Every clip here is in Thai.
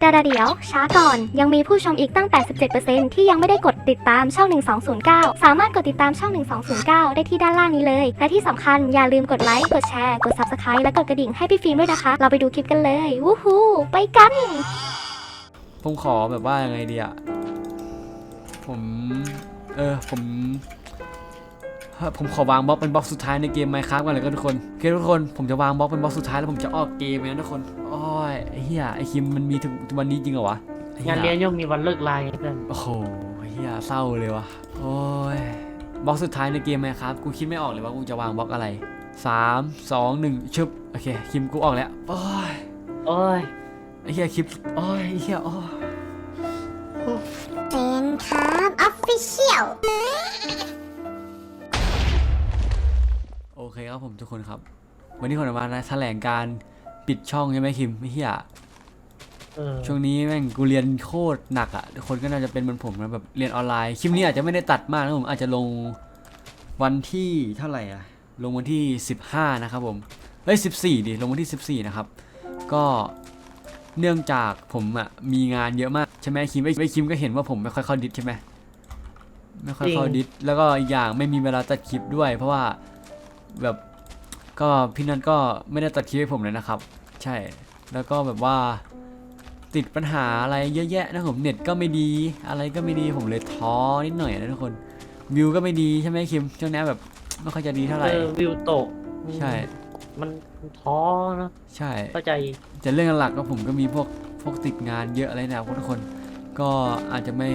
แต่เดี๋ยวช้าก่อนยังมีผู้ชมอีกตั้ง 87%ที่ยังไม่ได้กดติดตามช่อง 1209 สามารถกดติดตามช่อง 1209 ได้ที่ด้านล่างนี้เลย และที่สำคัญอย่าลืมกดไลค์ กดแชร์ กด Subscribe และกดกระดิ่งให้พี่ฟิล์มด้วยนะคะ เราไปดูคลิปกันเลย วู้ฮู้ไปกัน ผมขอแบบว่ายังไงดีอะผม เออ ผม ผมขอวางบล็อกเป็นบล็อกสุดท้ายในเกมไมค์ครับกันเลยก็ทุกคนโอเคทุกคนผมจะวางบล็อกเป็นบล็อกสุดท้ายแล้วผมจะออกเกมเลยนะทุกคนอ้ยไอ้ เหี้ยไอ้คิมมันมีถึงวันนี้จริงเหรอวะไอ้หี้งานเลี้ยงย่อมมีวันเลิกลาไงเพื่อนโอ้โหเหี้ยเศร้าเลยวะโอ้ยบล็อกสุดท้ายในเกมไมค์ครับกูคิดไม่ออกเลยว่ากูจะวางบล็อกอะไรสามสองหนึ่งชึบโอเคคิมกูออกแล้วโอ้ยโอ้ยไอ้เหี้ยคลิปโอ้ยไอ้เหี้ยโอ้ยเป็นครับออฟฟิเชียลโอเคครับผมทุกคนครับ วันนี้ผมจะมาแถลงการปิดช่องใช่ไหมคิมไม่เฮีย เออช่วงนี้แม่งกูเรียนโคตรหนักอะ่ะทุกคนก็น่าจะเป็นเหมือนผมนะแบบเรียนออนไลน์คลิปนี้อาจจะไม่ได้ตัดมากนะผมอาจจะลงวันที่เท่าไหร่อะลงวันที่ 15 นะครับผมเฮ้ย14ดิลงวันที่ 14 นะครับ ก็เนื่องจากผมอะ่ะมีงานเยอะมากใช่ไหมคิมไอ้ไอ้คิมก็เห็นว่าผมไม่ค่อยเข้าดิสใช่ไหมไม่ค่อยเข้าดิสแล้วก็อีกอย่างไม่มีเวลาตัดคลิปด้วย เพราะว่าแบบก็พี่นัทก็ไม่ได้ตัดคลิปให้ผมเลยนะครับ ใช่แล้วก็แบบว่า ติดปัญหาอะไรเยอะแยะนะผมเน็ตก็ไม่ดีอะไรก็ไม่ดีผมเลยท้อนิดหน่อยนะทุกคนวิวก็ไม่ดีใช่ไหมคิมช่วงนี้แบบไม่ค่อยจะดีเท่าไหร่เออวิวตกใช่ มันท้อเนอะใช่เข้าใจจะเรื่องหลักก็ผมก็มีพวกพวกติดงานเยอะอะไรนะทุกคน ก็อาจจะไม่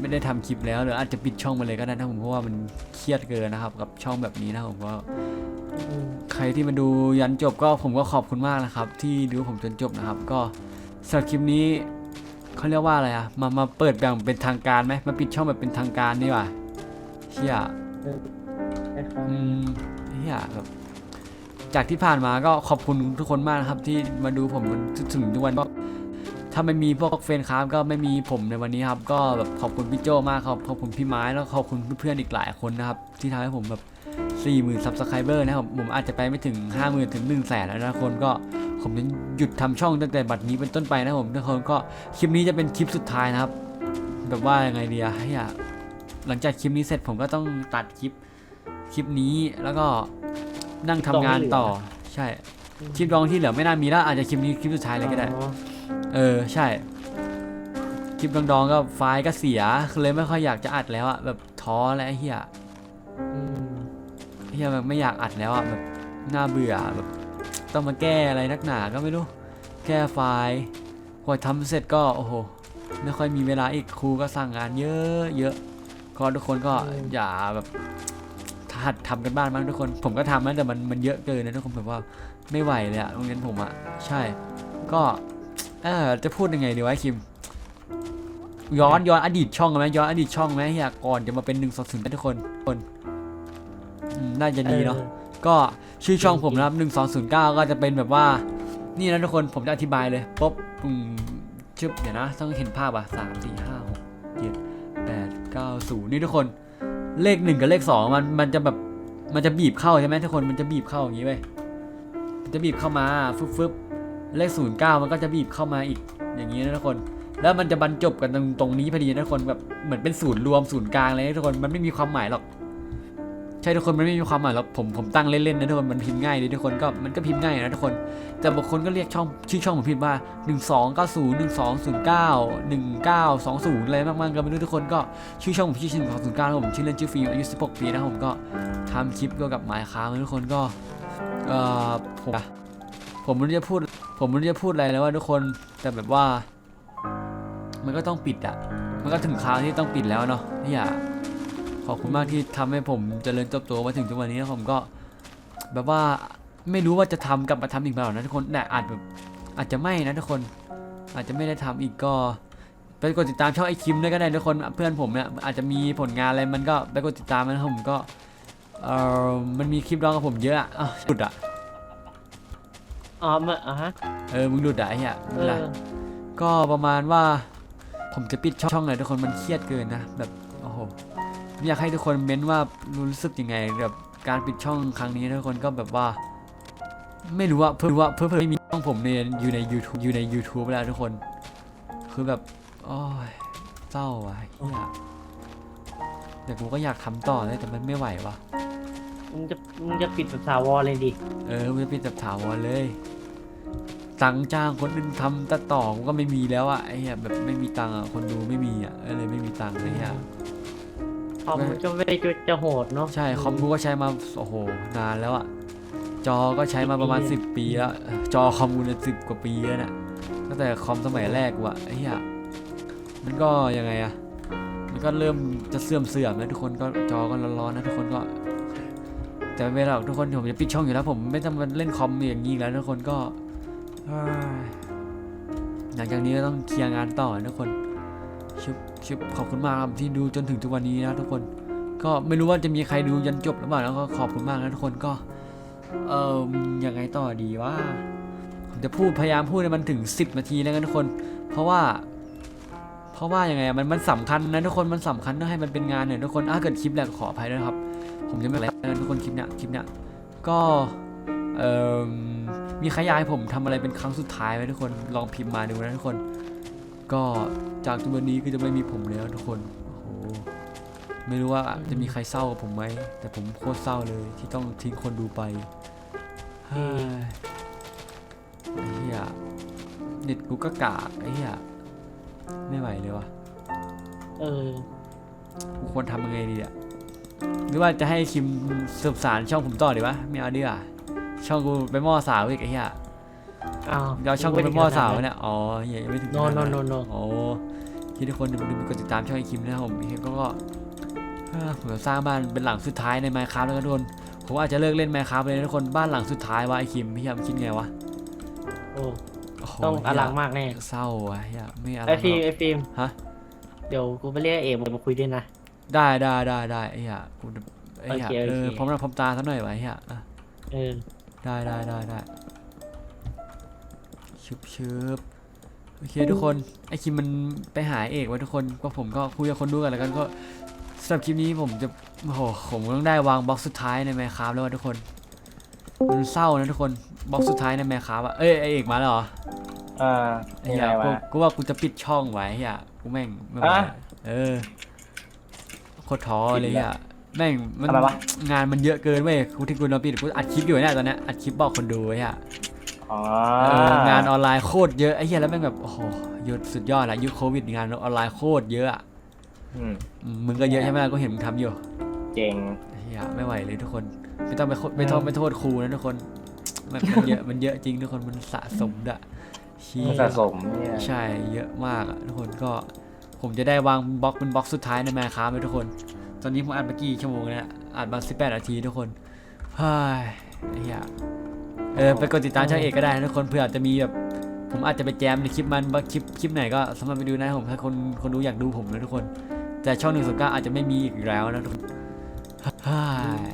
ไม่ได้ทำคลิปแล้วหรืออาจจะปิดช่องไปเลยก็ได้นะผมเพราะว่ามันเครียดเกินนะครับ กับช่องแบบนี้นะผมก็อืมใครที่มาดูยันจบก็ผมก็ขอบคุณมากนะครับ ที่ดูผมจนจบนะครับ ก็ สำหรับคลิปนี้เขาเรียกว่าอะไรอะมามาเปิดแบบเป็นทางการไหมมาปิดช่องแบบเป็นทางการดีกว่าเฮียใช่ครับ อืมเฮียแบบจากที่ผ่านมาก็ขอบคุณทุกคนมากนะครับ ที่มาดูผมจนถึงทุกวันก็ถ้าไม่มีพวกเฟนคราฟก็ไม่มีผมในวันนี้ครับ ก็แบบขอบคุณพี่โจมากครับขอบคุณพี่ไม้แล้วขอบคุณเพื่อนๆอีกหลายคนนะครับ ที่ทำให้ผมแบบ4 0,000ซับสไครเบอร์นะครับผมอาจจะไปไม่ถึง 50,000 ถึง 1 0 0 0 0แสนแล้วนะคนก็ ผมจะหยุดทำช่องตั้งแต่บัดนี้เป็นต้นไปนะครับผมทุกคนก็คลิปนี้จะเป็นคลิปสุดท้ายนะครับ แบบว่ายังไงดีอะให้อะหลังจากคลิปนี้เสร็จผมก็ต้องตัดคลิปคลิปนี้แล้วก็นั่งทำงานต่อใช่คลิปรองที่เหลือไม่น่ามีแล้วอาจจะคลิปนี้คลิปสุดท้ายเลยก็ได้อ๋อเออใช่ คลิปดองๆก็ไฟล์ก็เสียเลยไม่ค่อยอยากจะอัดแล้วอะแบบท้อแล้วไอ้เฮียอืมเฮียแบบไม่อยากอัดแล้วอะแบบน่าเบื่อแบบ ต้องมาแก้อะไรนักหนาก็ไม่รู้ แก้ไฟล์พอทำเสร็จก็โอ้โหไม่ค่อยมีเวลาอีกครูก็สั่งงานเยอะเยอะก็ทุกคนก็อย่าแบบหัดทำกันบ้านบ้างทุกคน ผมก็ทำนะแต่มันมันเยอะเกินนะทุกคนแบบว่าไม่ไหวเลยอะโรงเรียนผมอะใช่ ก็เออจะพูดยังไงดีวะคิม ย้อนย้อนอดีตช่องไหมย้อนอดีตช่องไหมอยากก่อนจะมาเป็นหนึ่งสองศูนย์ทุกคนคนน่าจะดีเนาะ ก็ชื่อช่องผมนะครับหนึ่งสองศูนย์เก้าก็จะเป็นแบบว่า นี่นะทุกคนผมจะอธิบายเลยปุ๊บอืมชึบเดี๋ยวนะ ต้องเห็นภาพอะสามสี่ห้าหกเจ็ดแปดเก้าศูนย์นี่ทุกคนเลขหนึ่งกับเลขสองมันมันจะแบบมันจะบีบเข้าใช่ไหมทุกคนมันจะบีบเข้าอย่างนี้เว้ยมันจะบีบเข้ามาฟึบฟึบเลขศูนย์เก้ามันก็จะบีบเข้ามาอีกอย่างนี้นะทุกคน แล้วมันจะบรรจบกันตรงตรงนี้พอดีนะทุกคนแบบเหมือนเป็นศูนย์รวมศูนย์กลางเลยทุกคนมันไม่มีความหมายหรอก ใช่ทุกคนมันไม่มีความหมายหรอกผมผมตั้งเล่นๆนะทุกคนมันพิมพ์ง่ายดีทุกคนก็มันก็พิมพ์ง่ายนะทุกคน แต่บางคนก็เรียกช่องชื่อช่องผมผิดว่า 1 2 9 0 1 2 0 9 1 9 2 0อะไรมากๆก็ไม่รู้ทุกคนก็ชื่อช่องผมชื่อ1 2 0 9แล้วผมชื่อเล่นชื่อฟิล์มอายุ16ปีนะผมก็ทำคลิปเกี่ยวกับหมายค้างทุกคนก็เอ่อผมผมไม่รู้จะพูด ผมไม่รู้จะพูดอะไรแล้วว่าทุกคนแต่แบบว่า มันก็ต้องปิดอะมันก็ถึงคราวที่ต้องปิดแล้วเนาะเนี่ย ขอบคุณมากที่ทำให้ผมเจริญเติบโตมาถึงทุกวันนี้นะผมก็ แบบว่าไม่รู้ว่าจะทำกลับมาทำอีกเปล่านะทุกคนแต่อาจแบบอาจจะไม่นะทุกคน อาจจะไม่ได้ทำอีกก็ไปกดติดตามช่องไอคิมด้วยก็ได้ทุกคนเพื่อนผมเนี่ยอาจจะมีผลงานอะไรมันก็ไปกดติดตามมันนะครับผมก็เออมันมีคลิปร้องกับผมเยอะอะอ้าวหลุดอะอ๋อมาอะฮะเออมึงหลุดอะไอ้เหี้ยเอไม่เป็นไรอก็ประมาณว่าผมจะปิดช่องเลยทุกคนมันเครียดเกินนะแบบโอ้โหอยากให้ทุกคนเม้นว่ารู้สึกยังไงแบบการปิดช่องครั้งนี้ทุกคนก็แบบว่า ไม่รู้ว่าเพื่อว่าเพื่อเพื่อไม่มีช่องผมในอยู่ใน YouTube อยู่ใน YouTube แล้วทุกคน คือแบบโอ้ยเศร้าว่ะเฮียแต่กูก็อยากทำต่อเลยแต่มันไม่ไหววะมึงจะมึงจะปิดแบบถาวรเลยดิ เออมันจะเป็นแบบถาวรเลยตังค์จ้างคนอื่นทำตัดต่อกูก็ไม่มีแล้วอะไอ้เหี้ยแบบไม่มีตังค์อะคนดูไม่มีอะเออเลยไม่มีตังค์ไอ้เหี้ย คอมมันก็ไม่ได้จะโหดเนาะใช่คอมกูก็ใช้มาโอ้โหนานแล้วอะจอก็ใช้มาประมาณ 10 ปีแล้วเออจอคอมกูเนี่ยสิบกว่าปีแล้วเนี่ยตั้งแต่คอมสมัยแรกกูอะไอ้เหี้ยมันก็ยังไงอะมันก็เริ่มจะเสื่อมเสื่อมแล้วทุกคนก็จอก็ร้อนๆนะทุกคนก็แต่ไม่เป็นไรหรอกทุกคนผมจะปิดช่องอยู่แล้วผมไม่ต้องมาเล่นคอมอย่างนี้อีกแล้วทุกคนก็เฮ้ยหลังจากนี้ก็ต้องเคลียร์งานต่อนะทุกคน ชุบชุบขอบคุณมากครับที่ดูจนถึงทุกวันนี้นะทุกคน ก็ไม่รู้ว่าจะมีใครดูยันจบหรือเปล่าแล้วก็ขอบคุณมากนะทุกคนก็ เออยังไงต่อดีว่า ผมจะพูดพยายามพูดให้มันถึง 10 นาทีแล้วกันทุกคน เพราะว่า เพราะว่ายังไงมันมันสำคัญนะทุกคนมันสำคัญต้องให้มันเป็นงานเนี่ยทุกคนถ้าเกิดคลิปแหลกขออภัยด้วยนะครับ ผมจะไม่อะไรนะทุกคนคลิปเนี้ยคลิปเนี้ยก็เอ่อมีใครอยากให้ผมทำอะไรเป็นครั้งสุดท้ายไหมทุกคนลองพิมพ์มาดูนะทุกคน ก็จากทุกวันนี้ก็จะไม่มีผมแล้วทุกคนโอ้โหไม่รู้ว่าจะมีใครเศร้ากับผมไหมแต่ผมโคตรเศร้าเลยที่ต้องทิ้งคนดูไปเฮ้ยไอ้เหี้ยเน็ตกูก็กากไอ้เหี้ยไม่ไหวเลยวะเออกูควรทำยังไงดีอะหรือว่าจะให้คิมสืบสารช่องผมต่อดีวะไม่เอาดีกว่าช่องกูไปหม้อสาวอีกไอ้เหี้ย อ้าวเดี๋ยวช่องกูไปหม้อสาวเนี่ยอ๋อเหี้ยยังไม่ถึงโนขนาดโนนั้นโนโนโอ้ที่ทุกคนดูดูกดติดตามช่องไอคิมนะครับผมไอคิมก็ก็เอ่อผมจะสร้างบ้านเป็นหลังสุดท้ายในไมค์ค a f t แล้วกันทุกคนผมอาจจะเลิกเล่นไมค์ค a f t เลยนะทุกคนบ้านหลังสุดท้ายวะไอคิมพี่ยามคิดไงวะโอ้โโหต้องอลังมากแน่เศร้าวะเฮียไม่อลังไอฟิล์มหรไออกฟิล์มฮะเดี๋ยวกูไปเรียกเอกมาคุยด้วยนะได้ได้ได้ได้ไอ้เหี้ยกูไอ้เหี้ยโอเคโอเคเออพร้อมหน้าพร้อมตาสักหน่อยวะไอ้เหี้ยอะเออได้ได้ได้ได้ ชุบชุบโอเคทุกคนไอคิมมันไปหาเอกไว้ทุกคนก็ผมก็คุยกับคนดูกันแล้วกันก็สำหรับคลิปนี้ผมจะโอ้โหผมต้องได้วางบล็อกสุดท้ายในแมคคาแล้วอะทุกคนมันเศร้านะทุกคนบล็อกสุดท้ายในแมคคาอะเอ้ยไอเอกมาแล้วเหรออ่าไอ้ยังเหี้ไงยกูวะกูว่ากูจะปิดช่องไว้เหี้ยกูแม่งไม่ไหวอะเออโคตรท้อเลยปิดเหี้แล้ยวแม่งมันทำไมวะงานมันเยอะเกินเว้ยกูที่กูนอนปิดกูอัดคลิปอยู่เนี่ยตอนเนี้ยอัดคลิปบอกคนดูไว้อะ อ๋อเอองานออนไลน์โคตรเยอะไอ้เหี้ยแล้วแม่งแบบโอ้โหยศสุดยอดละยุคโควิดงานออนไลน์โคตรเยอะอะอืมอืมมึงก็เยอะใช่ไหมล่ะก็เห็นมึงทำอยู่เจ๋ง ไอ้เหี้ยไม่ไหวเลยทุกคนไม่ต้องไปโทษไม่ต้องไปโทษครูนะทุกคนมันมันเยอะมันเยอะจริงทุกคนมันสะสมดะเชี่มันยสะสมเนี่ยใช่เยอะมากอะทุกคนก็ผมจะได้วางบล็อกเป็นบล็อกสุดท้ายในแมคคาไปทุกคน ตอนนี้ผมอัดมากี่ชั่วโมงแล้วเนี่ยอัดมา 18 นาทีทุกคนเฮ้ยไอ้เหี้ย เออไปกดติดตามช่องเอกก็ได้นะทุกคนเผื่ออาจจะมีแบบผมอาจจะไปแจมในคลิปมันบางคลิปคลิปไหนก็สามารถไปดูนะผมถ้าคนคนดูอยากดูผมนะทุกคน แต่ช่องหนึ่งสก้าอาจจะไม่มีอีกแล้วนะทุกคนเฮ้ย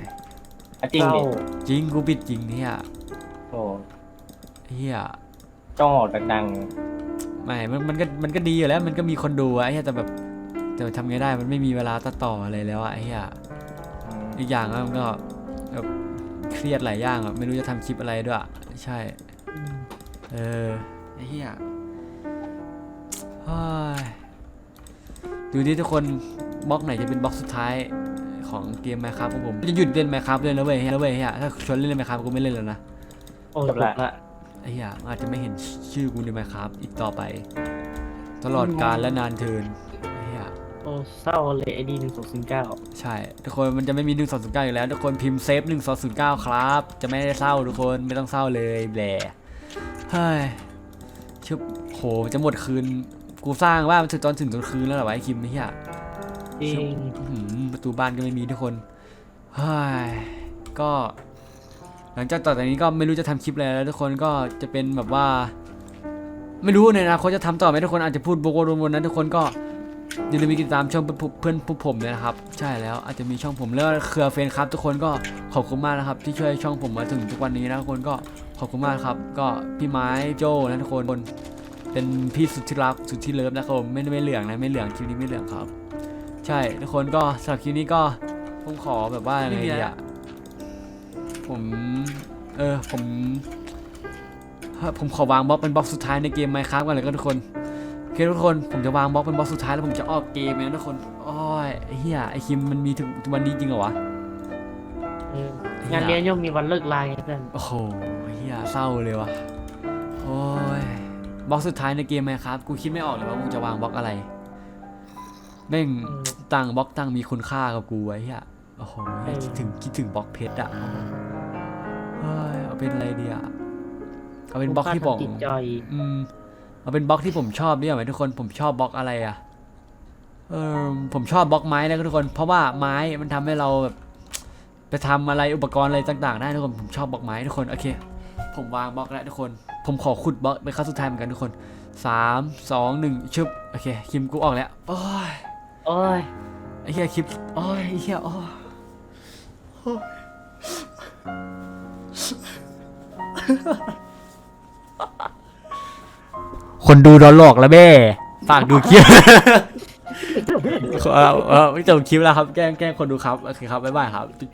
อะจริงดิเศาจริงกูปิดจริงเนี่ยโอ้เฮียจ้องออกดังไม่มันมันก็มันก็ดีอยู่แล้ว มันก็มีคนดูอะไอ้เหี้ยแต่แบบแต่ทำไงได้มันไม่มีเวลาตัดต่ออะไรแล้วอะไอ้เหี้ยๆอืม อีกอย่างก็มันก็แบบ เครียดหลายอย่างอะไม่รู้จะทำคลิปอะไรด้วยอะใช่อืมเออไอ้เหี้ยเฮ้ยดูที่ทุกคนบล็อกไหนจะเป็นบล็อกสุดท้ายของเกม Minecraft ของผมจะหยุดเล่น Minecraft เลยนะเว้ยเฮ้ยนะเว้ยเฮียถ้าชวนเล่น Minecraft กูไม่เล่นแล้วนะโอ้จบละ ไอ้เหี้ยอาจจะไม่เห็นชื่อกูในไมครับอีกต่อไป ตลอดการและนานเทินไอ้เหี้ย โอ้เศร้าเลยไอดีหนึ่งสองศูนย์เก้าใช่ ทุกคนมันจะไม่มี1 2 0 9อยู่แล้ว ทุกคนพิมพ์เซฟ1 2 0 9ครับ จะไม่ได้เศร้าทุกคนไม่ต้องเศร้าเลยแบลเฮ้ยชุบโหจะหมดคืน กูสร้างบ้ามันถึงตอนถึงตอนคืนแล้วเหรอวะไอ้คิมไอ้เหี้ยจริงประตูบ้านก็ไม่มีทุกคนเฮ้ยก็ หลังจากต่อจากนี้ก็ไม่รู้จะทำคลิปอะไรแล้วทุกคนก็จะเป็นแบบว่า ไม่รู้ในอนาคตจะทำต่อไหมทุกคนอาจจะพูดโบกวนๆนะทุกคนก็ อย่าลืมไปติดตามช่องเพื่อนเพื่อนพวกผมด้วยนะครับ ใช่แล้วอาจจะมีช่องผมแล้วเครือเฟนครับ ทุกคนก็ขอบคุณมากนะครับ ที่ช่วยช่องผมมาถึงทุกวันนี้นะทุกคนก็ขอบคุณมากครับ ก็พี่ไม้โจ้นะทุกคน เป็นพี่สุดที่รักสุดที่เลิฟนะครับไม่ไม่เหลืองนะไม่เหลืองคลิปนี้ไม่เหลืองครับ ใช่ทุกคนก็สำหรับคลิปนี้ก็ผมขอแบบว่ายังไงดีอะผมเออผมผมขอวางบล็อกเป็นบล็อกสุดท้ายในเกม Minecraft ก่อนเลยก็ทุกคน โอเคทุกคนผมจะวางบล็อกเป็นบล็อกสุดท้ายแล้วผมจะออกเกมเลยนะทุกคนโอ้ยไอ้เฮียไอคิมมันมีถึงวันนี้จริงเหรอวะเอองานเลี้ยงย่อมมีวันเลิกลาไงเพื่อนโอ้โหเฮียเศร้าเลยวะโอ้ยบล็อกสุดท้ายในเกมไหมครับกูคิดไม่ออกเลยว่ากูจะวางบล็อกอะไรแม่งเออตังค์บล็อกตังค์มีคุณค่ากับกูไว้เฮียโอ้โหเออคิดถึงคิดถึงบล็อกเพชรอะเฮ้ยเอาเป็นอะไรดีอะเอาเป็นบล็อกที่ผมจิตใจอืม เอาเป็นบล็อกที่ผมชอบเนี่ยไหมทุกคนผมชอบบล็อกอะไรอะเออผมชอบบล็อกไม้นะทุกคน เพราะว่าไม้มันทำให้เราแบบไปทำอะไรอุปกรณ์อะไรต่างๆได้ทุกคนผมชอบบล็อกไม้ทุกคนโอเค ผมวางบล็อกแล้วทุกคน ผมขอขุดบล็อกเป็นครั้งสุดท้ายเหมือนกันทุกคนสามสองหนึ่งชึบโอเคคิมกูออกแล้วโอ้ยโอ้ยไอ้เหี้ยคลิปโอ้ยไอ้เหี้ยโอ้ยโอ้ย คนดูโดนหลอกแล้วแม่ฝากดูคลิปเออเออไม่จบคลิปแล้วครับแกล้งแกล้งคนดูครับโอเคครับบ๊ายบายครับจุ๊บ